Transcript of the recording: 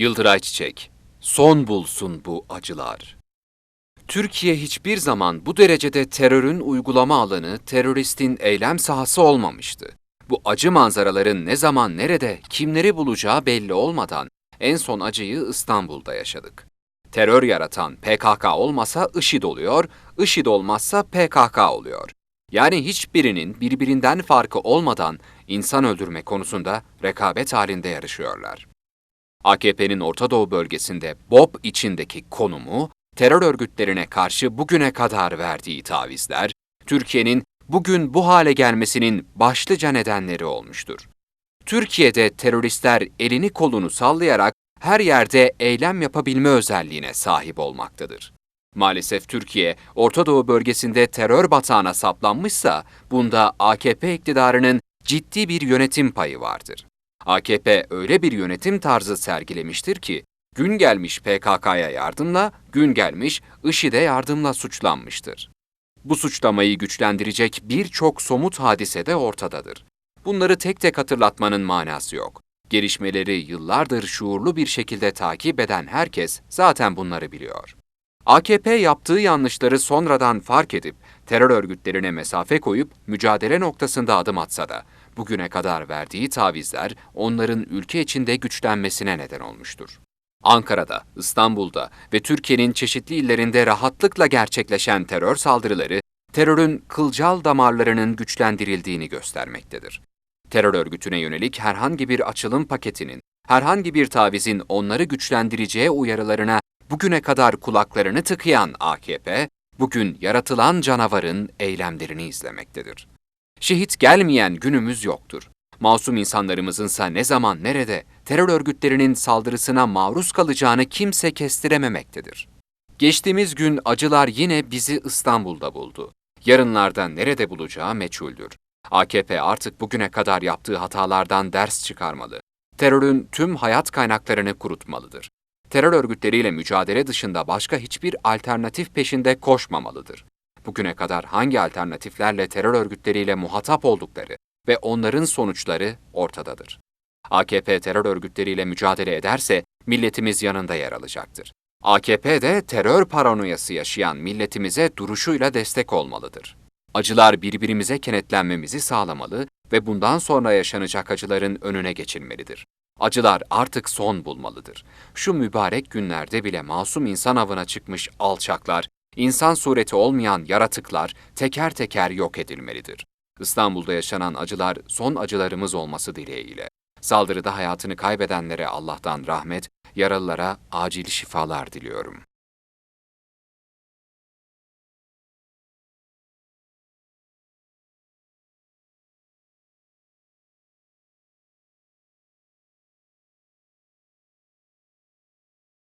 Yıldıray Çiçek, son bulsun bu acılar. Türkiye hiçbir zaman bu derecede terörün uygulama alanı, teröristin eylem sahası olmamıştı. Bu acı manzaraların ne zaman nerede, kimleri bulacağı belli olmadan en son acıyı İstanbul'da yaşadık. Terör yaratan PKK olmasa IŞİD oluyor, IŞİD olmazsa PKK oluyor. Yani hiçbirinin birbirinden farkı olmadan insan öldürme konusunda rekabet halinde yarışıyorlar. AKP'nin Orta Doğu bölgesinde BOP içindeki konumu, terör örgütlerine karşı bugüne kadar verdiği tavizler, Türkiye'nin bugün bu hale gelmesinin başlıca nedenleri olmuştur. Türkiye'de teröristler elini kolunu sallayarak her yerde eylem yapabilme özelliğine sahip olmaktadır. Maalesef Türkiye, Orta Doğu bölgesinde terör batağına saplanmışsa, bunda AKP iktidarının ciddi bir yönetim payı vardır. AKP öyle bir yönetim tarzı sergilemiştir ki, gün gelmiş PKK'ya yardımla, gün gelmiş IŞİD'e yardımla suçlanmıştır. Bu suçlamayı güçlendirecek birçok somut hadise de ortadadır. Bunları tek tek hatırlatmanın manası yok. Gelişmeleri yıllardır şuurlu bir şekilde takip eden herkes zaten bunları biliyor. AKP yaptığı yanlışları sonradan fark edip terör örgütlerine mesafe koyup mücadele noktasında adım atsa da bugüne kadar verdiği tavizler onların ülke içinde güçlenmesine neden olmuştur. Ankara'da, İstanbul'da ve Türkiye'nin çeşitli illerinde rahatlıkla gerçekleşen terör saldırıları terörün kılcal damarlarının güçlendirildiğini göstermektedir. Terör örgütüne yönelik herhangi bir açılım paketinin, herhangi bir tavizin onları güçlendireceği uyarılarına bugüne kadar kulaklarını tıkayan AKP, bugün yaratılan canavarın eylemlerini izlemektedir. Şehit gelmeyen günümüz yoktur. Masum insanlarımızınsa ne zaman nerede terör örgütlerinin saldırısına maruz kalacağını kimse kestirememektedir. Geçtiğimiz gün acılar yine bizi İstanbul'da buldu. Yarınlarda nerede bulacağı meçhuldür. AKP artık bugüne kadar yaptığı hatalardan ders çıkarmalı. Terörün tüm hayat kaynaklarını kurutmalıdır. Terör örgütleriyle mücadele dışında başka hiçbir alternatif peşinde koşmamalıdır. Bugüne kadar hangi alternatiflerle terör örgütleriyle muhatap oldukları ve onların sonuçları ortadadır. AKP terör örgütleriyle mücadele ederse milletimiz yanında yer alacaktır. AKP de terör paranoyası yaşayan milletimize duruşuyla destek olmalıdır. Acılar birbirimize kenetlenmemizi sağlamalı ve bundan sonra yaşanacak acıların önüne geçilmelidir. Acılar artık son bulmalıdır. Şu mübarek günlerde bile masum insan avına çıkmış alçaklar, insan sureti olmayan yaratıklar teker teker yok edilmelidir. İstanbul'da yaşanan acılar son acılarımız olması dileğiyle. Saldırıda hayatını kaybedenlere Allah'tan rahmet, yaralılara acil şifalar diliyorum.